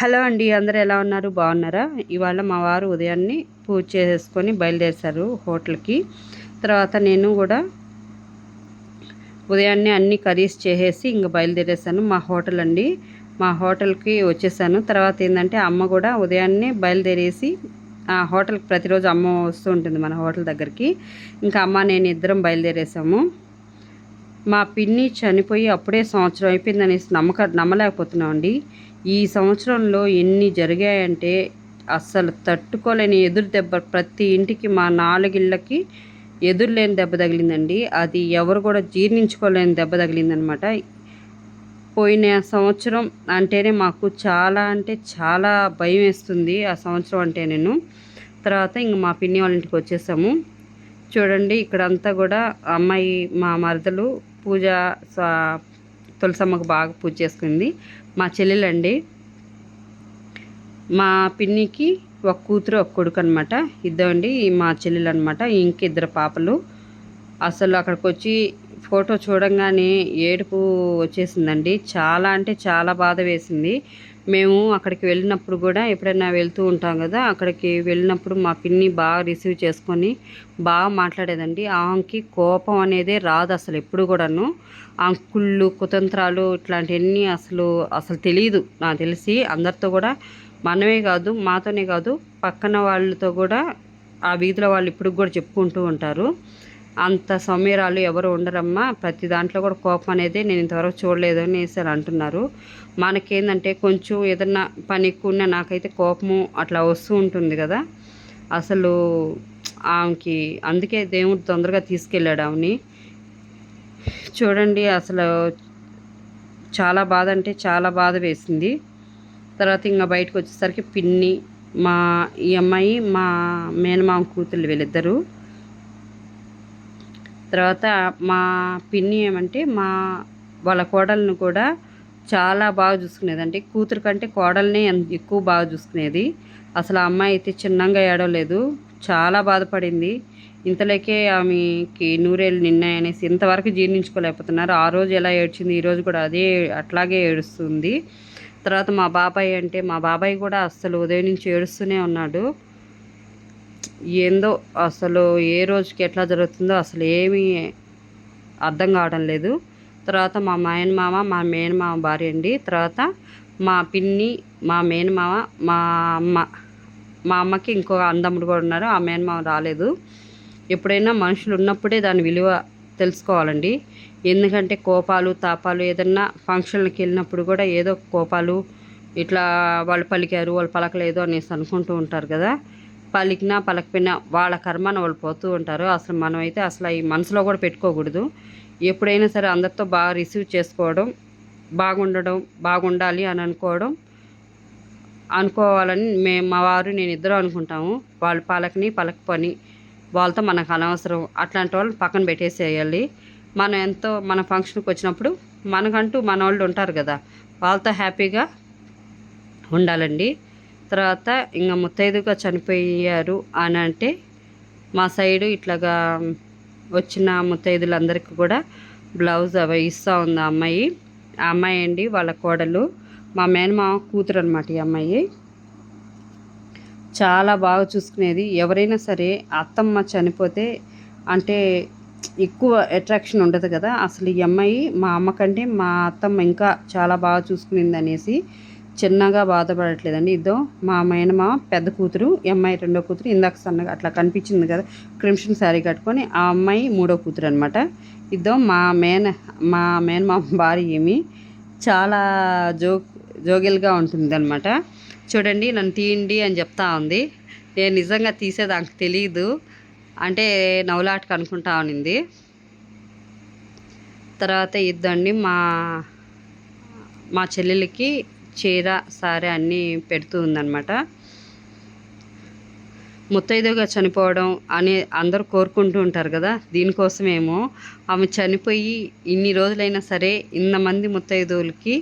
Hello అండి అందరూ ఎలా ఉన్నారు? బాగున్నారా? ఇవాళ మా వారు ఉదయాన్నే పూజ చేసుకొని బయలుదేరారు హోటల్కి. తర్వాత నేను కూడా ఉదయాన్నే అన్ని కర్రీస్ చేసేసి ఇంకా బయలుదేరేసాను. మా హోటల్ అండి. మా హోటల్కి వచ్చేసాను. తర్వాత ఏంటంటే అమ్మ కూడా ఉదయాన్నే బయలుదేరేసి ఆ హోటల్కి ప్రతిరోజు అమ్మ వస్తూ ఉంటుంది మన హోటల్ దగ్గరికి. ఇంకా అమ్మ నేను ఇద్దరం బయలుదేరేసాము. మా పిన్ని చనిపోయి అప్పుడే సంవత్సరం అయిపోయింది అనేసి నమ్మక నమ్మలేకపోతున్నామండి. ఈ సంవత్సరంలో ఎన్ని జరిగాయంటే అస్సలు తట్టుకోలేని ఎదురు దెబ్బ. ప్రతి ఇంటికి మా నాలుగిళ్ళకి ఎదురులేని దెబ్బ తగిలిందండి. అది ఎవరు కూడా జీర్ణించుకోలేని దెబ్బ తగిలిందనమాట. పోయిన సంవత్సరం అంటేనే మాకు చాలా అంటే చాలా భయం వేస్తుంది ఆ సంవత్సరం అంటే నేను. తర్వాత ఇంక మా పిన్ని వాళ్ళ ఇంటికి వచ్చేసాము. చూడండి ఇక్కడంతా కూడా అమ్మాయి మా మరదలు పూజ తులసమ్మకు బాగా పూజ చేసుకుంది. మా చెల్లెలండి. మా పిన్నికి ఒక కూతురు ఒక కొడుకు అనమాట ఇద్దండి మా చెల్లెలు అనమాట ఇంకిద్దరు పాపలు. అసలు అక్కడికి వచ్చి ఫోటో చూడంగానే ఏడుపు వచ్చేసిందండి. చాలా అంటే చాలా బాధ వేసింది. మేము అక్కడికి వెళ్ళినప్పుడు కూడా ఎప్పుడైనా వెళ్తూ ఉంటాం కదా అక్కడికి వెళ్ళినప్పుడు మా పిన్ని బాగా రిసీవ్ చేసుకొని బాగా మాట్లాడేదండి. ఆమెకి కోపం అనేది రాదు అసలు ఎప్పుడు కూడాను. అంకుళ్ళు కుతంత్రాలు ఇట్లాంటివన్నీ అసలు అసలు తెలియదు నాకు తెలిసి. అందరితో కూడా మనమే కాదు మాతోనే కాదు పక్కన వాళ్ళతో కూడా ఆ వీధిలో వాళ్ళు ఇప్పుడు కూడా చెప్పుకుంటూ ఉంటారు. అంత సౌమ్యరాలు ఎవరు ఉండరమ్మా. ప్రతి దాంట్లో కూడా కోపం అనేది నేను ఇంతవరకు చూడలేదు అనేసి అని అంటున్నారు. మనకేందంటే కొంచెం ఏదన్నా పని ఎక్కువ నాకైతే కోపము అట్లా వస్తూ ఉంటుంది కదా. అసలు ఆమెకి అందుకే దేవుడు తొందరగా తీసుకెళ్ళాడు ఆమెని. చూడండి అసలు చాలా బాధ అంటే చాలా బాధ వేసింది. తర్వాత ఇంకా బయటకు వచ్చేసరికి పిన్ని మా ఈ అమ్మాయి మా మేనమామ కూతుళ్ళు వీళ్ళిద్దరూ తర్వాత మా పిన్ని ఏమంటే మా వాళ్ళ కోడలను కూడా చాలా బాగా చూసుకునేది. అంటే కూతురు కంటే కోడల్ని ఎక్కువ బాగా చూసుకునేది. అసలు ఆ అమ్మాయి అయితే చిన్నంగా ఏడవలేదు. చాలా బాధపడింది. ఇంతలోకే ఆమెకి నూరేళ్ళు నిన్నాయనేసి ఇంతవరకు జీర్ణించుకోలేకపోతున్నారు. ఆ రోజు ఎలా ఏడ్చింది ఈరోజు కూడా అదే అట్లాగే ఏడుస్తుంది. తర్వాత మా బాబాయ్ అంటే మా బాబాయ్ కూడా అస్సలు ఉదయం నుంచి ఏడుస్తూనే ఉన్నాడు. ఏందో అసలు ఏ రోజుకి ఎట్లా జరుగుతుందో అసలు ఏమీ అర్థం కావడం లేదు. తర్వాత మా మేనమామ మా మేనమామ భార్య అండి. తర్వాత మా పిన్ని మా మేనమామ మా అమ్మ. మా అమ్మకి ఇంకో అందముడు కూడా ఉన్నారు. ఆ మేనమామ రాలేదు. ఎప్పుడైనా మనుషులు ఉన్నప్పుడే దాని విలువ తెలుసుకోవాలండి. ఎందుకంటే కోపాలు తాపాలు ఏదన్నా ఫంక్షన్లకు వెళ్ళినప్పుడు కూడా ఏదో కోపాలు ఇట్లా వాళ్ళు పలికారు వాళ్ళు పలకలేదు అనేసి అనుకుంటూ ఉంటారు కదా. పలికినా పలకపోయినా వాళ్ళ కర్మన వాళ్ళు పోతూ ఉంటారు. అసలు మనం అయితే అసలు ఈ మనసులో కూడా పెట్టుకోకూడదు. ఎప్పుడైనా సరే అందరితో బాగా రిసీవ్ చేసుకోవడం బాగుండడం బాగుండాలి అని అనుకోవడం అనుకోవాలని మేము మా వారు నేను ఇద్దరు అనుకుంటాము. వాళ్ళు పలకని పలకపోని వాళ్ళతో మనకు అనవసరం. అట్లాంటి వాళ్ళు పక్కన పెట్టేసేయాలి. మనం ఎంతో మన ఫంక్షన్కి వచ్చినప్పుడు మనకంటూ మన వాళ్ళు ఉంటారు కదా. వాళ్ళతో హ్యాపీగా ఉండాలండి. తర్వాత ఇంకా ముత్తైదుగా చనిపోయారు అని అంటే మా సైడు ఇట్లాగా వచ్చిన ముత్తైదులందరికీ కూడా బ్లౌజ్ అవి ఇస్తూ ఉంది ఆ అమ్మాయి. ఆ అమ్మాయి అండి వాళ్ళ కోడలు. మా మేనమామ కూతురు అనమాట ఈ అమ్మాయి. చాలా బాగా చూసుకునేది. ఎవరైనా సరే అత్తమ్మ చనిపోతే అంటే ఎక్కువ అట్రాక్షన్ ఉండదు కదా. అసలు ఈ అమ్మాయి మా అమ్మ కంటే మా అత్తమ్మ ఇంకా చాలా బాగా చూసుకునింది అనేసి చిన్నగా బాధపడట్లేదండి. ఇదో మా మేనమా పెద్ద కూతురు అమ్మాయి రెండో కూతురు ఇందాక సన్నగా అట్లా కనిపించింది కదా క్రిమ్షన్ శారీ కట్టుకొని ఆ అమ్మాయి మూడో కూతురు అనమాట ఇదో మా మేన మా మేనమా భార్య ఏమి చాలా జో జోగిల్గా ఉంటుంది అనమాట చూడండి నన్ను తీయండి అని చెప్తా ఉంది. నేను నిజంగా తీసేదానికి తెలియదు అంటే నవలాటకు అనుకుంటా ఉన్నింది తర్వాత ఇద్దండి మా మా చెల్లెలకి చీర సారీ అన్నీ పెడుతూ ఉందన్నమాట. ముత్తైదుగా చనిపోవడం అని అందరూ కోరుకుంటూ ఉంటారు కదా దీనికోసమేమో ఆమె చనిపోయి ఇన్ని రోజులైనా సరే ఇంతమంది ముత్తైదువులకి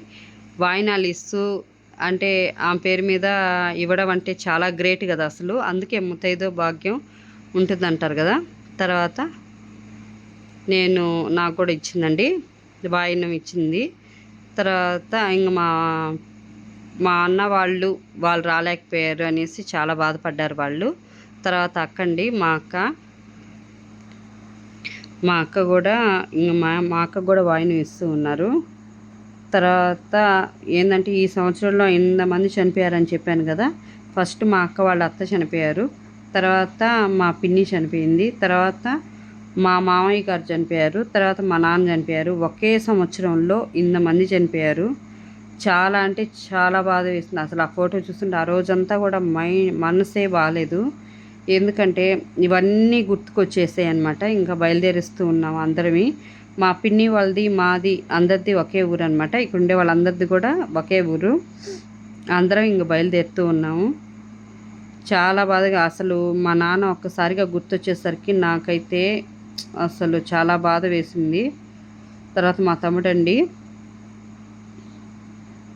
వాయినాలు ఇస్తూ అంటే ఆమె పేరు మీద ఇవ్వడం అంటే చాలా గ్రేట్ కదా అసలు. అందుకే ముత్తైదో భాగ్యం ఉంటుందంటారు కదా. తర్వాత నేను నాకు కూడా ఇచ్చిందండి వాయినం ఇచ్చింది. తర్వాత ఇంక మా మా అన్న వాళ్ళు వాళ్ళు రాలేకపోయారు అనేసి చాలా బాధపడ్డారు వాళ్ళు. తర్వాత అక్కండి మా అక్క. మా అక్క కూడా మా మా అక్క కూడా వాయిని ఇస్తూ ఉన్నారు. తర్వాత ఏంటంటే ఈ సంవత్సరంలో ఎంతమంది చనిపోయారని చెప్పాను కదా. ఫస్ట్ మా అక్క వాళ్ళ అత్త చనిపోయారు. తర్వాత మా పిన్ని చనిపోయింది. తర్వాత మా మామయ్య గారు చనిపోయారు. తర్వాత మా నాన్న చనిపోయారు. ఒకే సంవత్సరంలో ఇంతమంది చనిపోయారు. చాలా అంటే చాలా బాధ వేస్తుంది. అసలు ఆ ఫోటో చూస్తుంటే ఆ రోజంతా కూడా మై మనసే బాగాలేదు ఎందుకంటే ఇవన్నీ గుర్తుకొచ్చేసాయి అనమాట ఇంకా బయలుదేరిస్తూ ఉన్నాం అందరమి. మా పిన్ని వాళ్ళది మాది అందరిది ఒకే ఊరు అనమాట ఇక్కడ ఉండే వాళ్ళందరిది కూడా ఒకే ఊరు. అందరం ఇంక బయలుదేరుతూ ఉన్నాము. చాలా బాధగా అసలు మా నాన్న ఒక్కసారిగా గుర్తొచ్చేసరికి నాకైతే అసలు చాలా బాధ వేసింది. తర్వాత మా తమ్ముడండి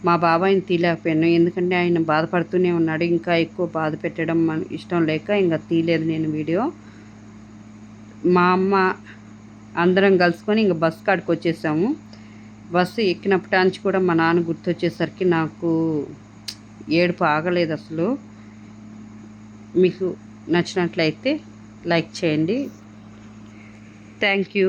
మా బాబాయిని తీయలేకపోయాను. ఎందుకంటే ఆయన బాధపడుతూనే ఉన్నాడు. ఇంకా ఎక్కువ బాధ పెట్టడం ఇష్టం లేక ఇంకా తీయలేదు నేను వీడియో. మా అమ్మ అందరం కలుసుకొని ఇంకా బస్ కాడికి వచ్చేసాము. బస్సు ఎక్కినప్పటి నుంచి కూడా మా నాన్న గుర్తొచ్చేసరికి నాకు ఏడుపు ఆగలేదు అసలు. మీకు నచ్చినట్లయితే లైక్ చేయండి. Thank you.